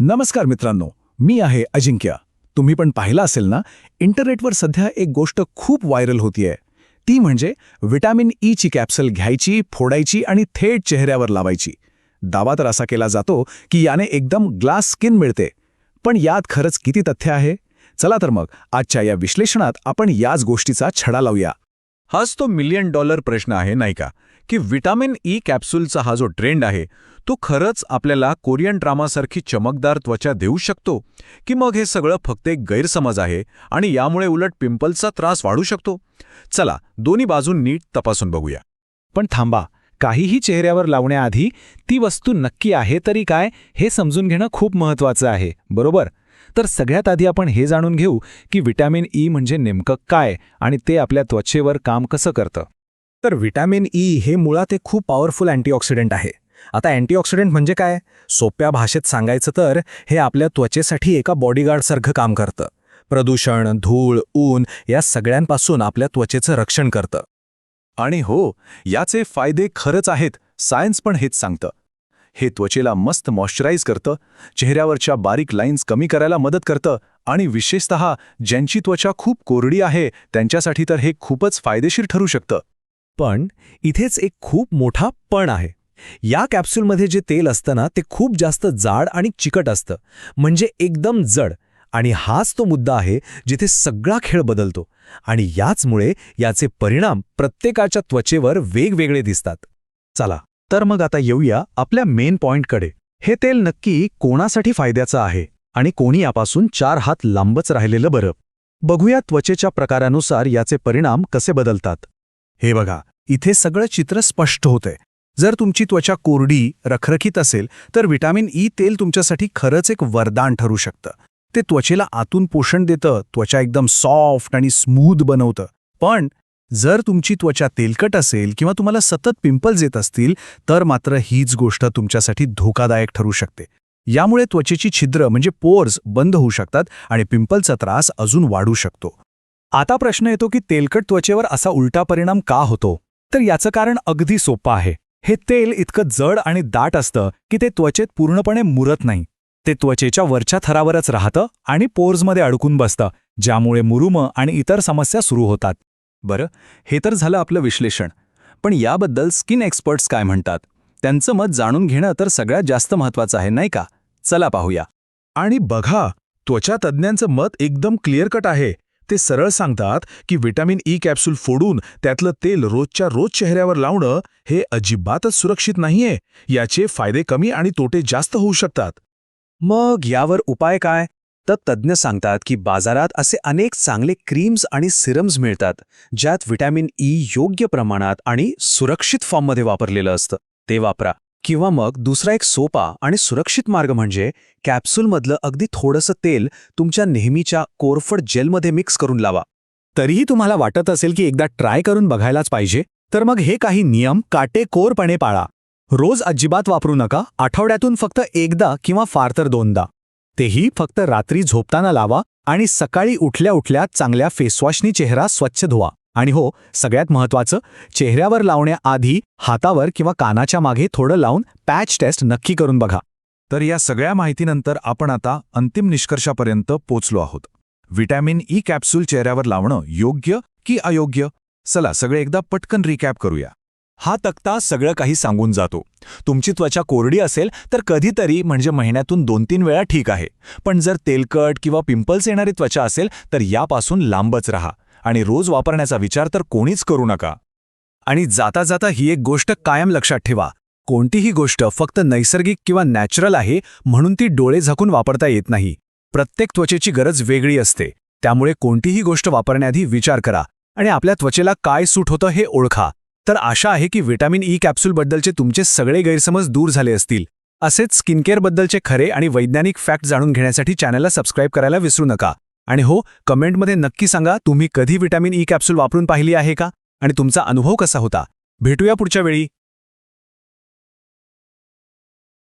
नमस्कार मित्रांनो मी आहे अजिंक्य. तुम्ही पण पाहिलं असेल ना इंटरनेटवर सध्या एक गोष्ट खूप व्हायरल होतीये. ती म्हणजे व्हिटॅमिन ई ची घ्यायची फोडायची आणि थेट चेहऱ्यावर लावायची. दावा तर असा केला जातो की याने एकदम ग्लास स्किन मिळते. पण यात खरंच किती तथ्य आहे? चला तर मग आजच्या या विश्लेषणात आपण याच गोष्टीचा छडा लावूया. हाच तो मिलियन डॉलर प्रश्न आहे नाही का? की विटामिन ई कॅप्सूलचा हा जो ट्रेंड आहे तो खरंच आपल्याला कोरियन ड्रामासारखी चमकदार त्वचा देऊ शकतो? की मग हे सगळं फक्त एक गैरसमज आहे आणि यामुळे उलट पिंपल्सचा त्रास वाढू शकतो? चला दोन्ही बाजून नीट तपासून बघूया. पण थांबा काहीही चेहऱ्यावर लावण्याआधी ती वस्तू नक्की आहे तरी काय हे समजून घेणं खूप महत्वाचं आहे बरोबर? तर सगळ्यात आधी आपण हे जाणून घेऊ की व्हिटॅमिन ई म्हणजे नेमकं काय आणि ते आपल्या त्वचेवर काम कसं करतं. तर व्हिटॅमिन ई हे मुळात एक खूप पॉवरफुल अँटीऑक्सिडंट आहे. आता अँटीऑक्सिडंट म्हणजे काय? सोप्या भाषेत सांगायचं तर हे आपल्या त्वचेसाठी एका बॉडीगार्डसारखं काम करतं. प्रदूषण धूळ ऊन या सगळ्यांपासून आपल्या त्वचेचं रक्षण करतं. आणि हो याचे फायदे खरंच आहेत सायन्स पण हेच सांगतं. हे त्वचेला मस्त मॉइश्चराईज करतं चेहऱ्यावरच्या बारीक लाईन्स कमी करायला मदत करतं आणि विशेषतः ज्यांची त्वचा खूप कोरडी आहे त्यांच्यासाठी तर हे खूपच फायदेशीर ठरू शकतं. पण इथेच एक खूप मोठा पण आहे. या कॅप्सूलमध्ये जे तेल असतं ना ते खूप जास्त जाड आणि चिकट असतं. म्हणजे एकदम जड. आणि हाच तो मुद्दा आहे जिथे सगळा खेळ बदलतो. आणि याचमुळे याचे परिणाम प्रत्येकाच्या त्वचेवर वेगवेगळे दिसतात. चला तर मग आता येऊया आपल्या मेन पॉइंटकडे. हे तेल नक्की कोणासाठी फायद्याचं आहे? आणि कोणी यापासून चार हात लांबच राहिलेलं बरं? बघूया त्वचेच्या प्रकारानुसार याचे परिणाम कसे बदलतात. हे बघा इथे सगळं चित्र स्पष्ट होतंय. जर तुमची त्वचा कोरडी रखरखीत असेल तर विटॅमिन ई तेल तुमच्यासाठी खरंच एक वरदान ठरू शकतं. ते त्वचेला आतून पोषण देतं त्वचा एकदम सॉफ्ट आणि स्मूथ बनवतं. पण जर तुमची त्वचा तेलकट असेल किंवा तुम्हाला सतत पिंपल्स येत असतील तर मात्र हीच गोष्ट तुमच्यासाठी धोकादायक ठरू शकते. यामुळे त्वचेची छिद्र म्हणजे पोर्स बंद होऊ शकतात आणि पिंपलचा त्रास अजून वाढू शकतो. आता प्रश्न येतो की तेलकट त्वचेवर असा उलटा परिणाम का होतो? तर याचं कारण अगदी सोपं आहे. हे तेल इतकं जड आणि दाट असतं की ते त्वचेत पूर्णपणे मुरत नाही. ते त्वचेच्या वरच्या थरावरच राहतं आणि पोर्समध्ये अडकून बसतं ज्यामुळे मुरुम आणि इतर समस्या सुरू होतात. बरं हे तर झालं आपलं विश्लेषण. पण याबद्दल स्किन एक्सपर्ट्स काय म्हणतात? त्यांचं मत जाणून घेणं तर सगळ्यात जास्त महत्वाचं आहे नाही का? चला पाहूया. आणि बघा त्वचा तज्ज्ञांचं मत एकदम क्लिअर कट आहे. ते सरळ सांगतात की व्हिटॅमिन ई कॅप्सूल फोडून त्यातलं तेल रोजच्या रोज चेहऱ्यावर लावणं हे अजिबातच सुरक्षित नाहीये. याचे फायदे कमी आणि तोटे जास्त होऊ शकतात. मग यावर उपाय काय? तर तज्ज्ञ सांगतात की बाजारात असे अनेक चांगले क्रीम्स आणि सिरम्स मिळतात ज्यात व्हिटॅमिन ई योग्य प्रमाणात आणि सुरक्षित फॉर्ममध्ये वापरलेलं असतं. ते वापरा. किंवा मग दुसरा एक सोपा आणि सुरक्षित मार्ग म्हणजे कॅप्सूलमधलं अगदी थोडंसं तेल तुमच्या नेहमीच्या कोरफड जेलमध्ये मिक्स करून लावा. तरीही तुम्हाला वाटत असेल की एकदा ट्राय करून बघायलाच पाहिजे तर मग हे काही नियम काटेकोरपणे पाळा. रोज अजिबात वापरू नका आठवड्यातून फक्त एकदा किंवा फार तर दोनदा. तेही फक्त रात्री झोपताना लावा आणि सकाळी उठल्या उठल्या चांगल्या फेसवॉशनी चेहरा स्वच्छ धुवा. आणि हो सगळ्यात महत्वाचं चेहऱ्यावर लावण्याआधी हातावर किंवा कानाच्या मागे थोडं लावून पॅच टेस्ट नक्की करून बघा. तर या सगळ्या माहितीनंतर आपण आता अंतिम निष्कर्षापर्यंत पोचलो आहोत. व्हिटॅमिन ई कॅप्सूल चेहऱ्यावर लावणं योग्य की अयोग्य? चला सगळे एकदा पटकन रिकॅप करूया. हा तक्ता सगळं काही सांगून जातो. तुमची त्वचा कोरडी असेल तर कधीतरी म्हणजे महिन्यातून दोन तीन वेळा ठीक आहे. पण जर तेलकट किंवा पिंपल्स येणारी त्वचा असेल तर यापासून लांबच रहा. आणि रोज वापरण्याचा विचार तर कोणीच करू नका. आणि जाता जाता ही एक गोष्ट कायम लक्षात ठेवा. कोणतीही गोष्ट फक्त नैसर्गिक किंवा नॅचरल आहे म्हणून ती डोळे झाकून वापरता येत नाही. प्रत्येक त्वचेची गरज वेगळी असते. त्यामुळे कोणतीही गोष्ट वापरण्याआधी विचार करा आणि आपल्या त्वचेला काय सूट होतं हे ओळखा. तर आशा आहे की व्हिटॅमिन ई कॅप्सूलबद्दलचे तुमचे सगळे गैरसमज दूर झाले असतील. असेच स्किनकेअरबद्दलचे खरे आणि वैज्ञानिक फॅक्ट जाणून घेण्यासाठी चॅनलला सबस्क्राईब करायला विसरू नका. आणि हो कमेंटमध्ये नक्की सांगा तुम्ही कधी विटॅमिन ई कॅप्सूल वापरून पाहिली आहे का? आणि तुमचा अनुभव कसा होता? भेटूया पुढच्या वेळी.